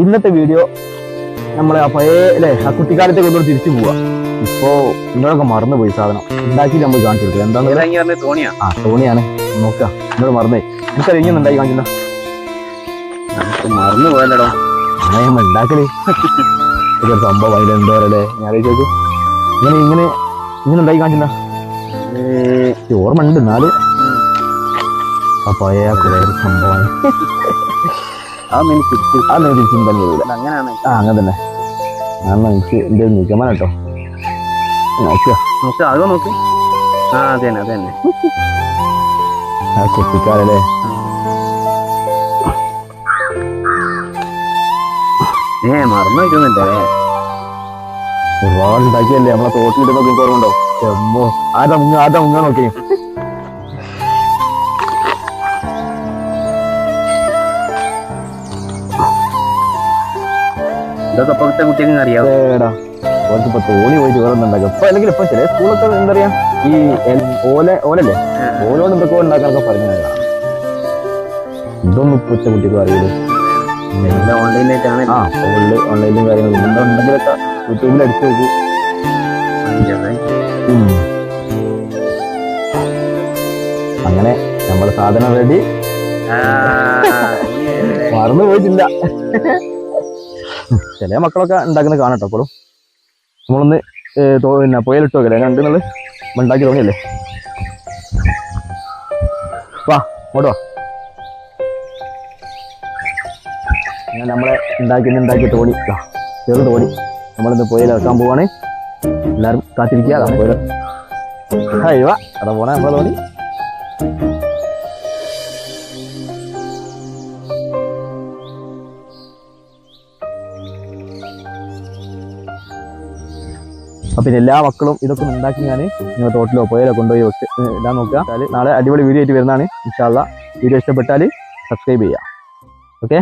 ഇന്നത്തെ വീഡിയോ നമ്മളെ ആ പഴയ അല്ലേ ആ കുട്ടിക്കാലത്തെ കൊണ്ടുവന്ന് തിരിച്ചു പോവാ. ഇപ്പോ നിങ്ങളൊക്കെ മറന്നുപോയി സാധനം. ഉണ്ടാക്കി നമ്മൾ കാണിച്ചു കൊടുക്കുക എന്താന്ന് തോണിയാ? ആ തോണിയാണ്. നോക്കുക എന്നോട് മറന്നേ. എനിക്കത് ഇങ്ങനെ ഉണ്ടാക്കി കാണിക്കുന്ന മറന്നു പോയല്ലോ നമ്മൾ ഉണ്ടാക്കൽ. ഇതൊരു സംഭവം അതിൽ എന്തോ അല്ലേ ഞാൻ ചോദിച്ചു ഇങ്ങനെ ഇങ്ങനെ ഇങ്ങനെ ഉണ്ടാക്കി കാണിക്കുന്ന ഓർമ്മ ഉണ്ട് എന്നാൽ. ആ പഴയ സംഭവമാണ് അതൊന്നും എനിക്ക് അങ്ങനെയാണ്? ആ അങ്ങനെ തന്നെ. കാരണം എനിക്ക് എന്റെ നിഗമനം കേട്ടോ. നോക്കുക നോക്ക് അത് നോക്ക്. ആ അത് തന്നെ അത് തന്നെ. ആ കുട്ടിക്കാലല്ലേ ഏ മറന്നു വയ്ക്കുന്നില്ലേ ഒരുപാട് ഉണ്ടാക്കിയല്ലേ? നമ്മളെ തോട്ടിലിട്ട് നോക്കി കുറവുണ്ടോ ചെമ്മോ. ആദ്യം മുങ്ങ ആദ്യം മുങ്ങ നോക്കി. ഇതൊക്കെ ഇപ്പോഴത്തെ കുട്ടികൾക്ക് അറിയാം ഓർക്ക് ഇപ്പൊ തോണി പോയിട്ട് വേറെ ഉണ്ടാക്കാം ഇപ്പൊ അല്ലെങ്കിൽ ഇപ്പൊ ചില സ്കൂളൊക്കെ എന്താ പറയാ ഈ ഓല ഓലല്ലേ ഓലോന്ന് എന്തൊക്കെ ഉണ്ടാക്കാനൊക്കെ പറഞ്ഞു ഇതൊന്നും ഇപ്പോഴത്തെ കുട്ടിക്ക് അറിയില്ല ഓൺലൈനായിട്ടാണ് ആ ഓൺലൈൻ ഓൺലൈനിലും കാര്യങ്ങളും എന്താ ഉണ്ടെങ്കിലൊക്കെ യൂട്യൂബിൽ അടിച്ചു നോക്കൂ അങ്ങനെ നമ്മളെ സാധനം റെഡി മറന്നു പോയിട്ടില്ല ചില മക്കളൊക്കെ ഉണ്ടാക്കുന്ന കാണട്ടോ അപ്പോഴും നമ്മളൊന്ന് പിന്നെ പുയലിട്ട് നോക്കല്ലേ കണ്ടെന്നുള്ളത് നമ്മൾ ഉണ്ടാക്കി വാ ഇങ്ങോട്ട് വാ. അങ്ങനെ നമ്മളെ ഉണ്ടാക്കി ഉണ്ടാക്കിയ തോടി ചെറു തോടി നമ്മളിന്ന് പുയലിറക്കാൻ പോവാണ്. എല്ലാവരും കാത്തിരിക്കുക. അതാ പുയൽ. അയ്യോ അതാ പോണേ നമ്മളെ തോണി. അപ്പൊ പിന്നെ എല്ലാ മക്കളും ഇതൊക്കെ ഉണ്ടാക്കി ഞാൻ നിങ്ങൾ തോട്ടിലോ പോയാലോ കൊണ്ടുപോയി വെക്ക് ഇടാൻ നോക്കുക. നാളെ അടിപൊളി വീഡിയോ ആയിട്ട് വരുന്നതാണ്. ഇൻഷാല്ല വീഡിയോ ഇഷ്ടപ്പെട്ടാൽ സബ്സ്ക്രൈബ് ചെയ്യുക. ഓക്കെ